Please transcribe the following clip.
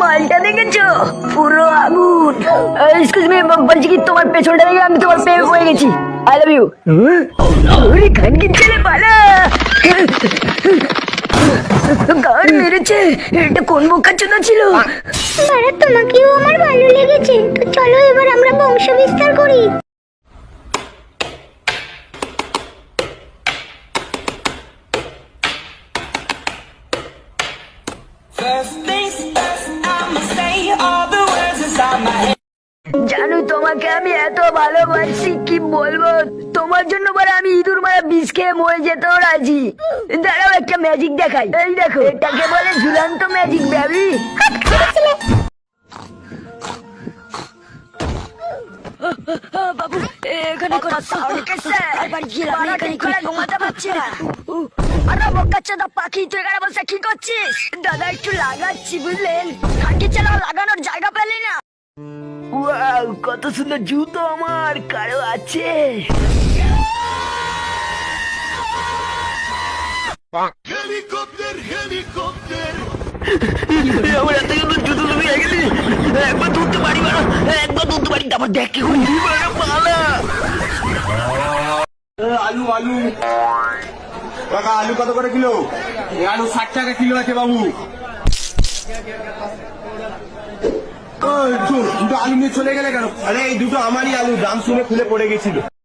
মালটা দেখেছ? পুরো আগুন। এক্সকিউজ মি বলছি কি তোমার পেছনটা দেখে আমি তোমার প্রেমে পড়ে গেছি। আই লাভ ইউ ওরে খানকির ছেলে পালা গান মেরেছে। এটা কোন বোকার জন্য ছিল? বারা তোমাকেও আমার ভালো লেগেছে। তো চলো এবার আমরা বংশ বিস্তার করি। First things জানো তোমাকে আমি এত ভালোবাসি কি বলব? তোমার জন্য বলে আমি ইঁদুর মারা বিষ খেয়ে মরে যেতেও রাজি। দাঁড়াও একটা ম্যাজিক দেখাই। এই দেখো এটাকে বলে ঝুলান্ত ম্যাজিক ব্যাবি বাবু এখানে পাখি তুই এখানে বসে কি করছিস? দাদা একটু লাগাচ্ছি বুঝলেন? খাকি চালা লাগানোর জায়গা পেলি না। ওয়াও কত সুন্দর জুতো আমার কারও আছে? আমার এত সুন্দর জুতো তুমি গেলি একবার ধরতে পারি বাড়া। একবার ধরতে পারি তারপর দেখ কি করি। পালা আলু আলু। কাকা আলু কত করে কিলো? আলু ষাট টাকা কিলো আছে বাবু। দুটো আলু নিয়ে চলে গেলে কেন? আরে এই দুটো আমারই আলু, দাম শুনে খুলে পড়ে গেছিল।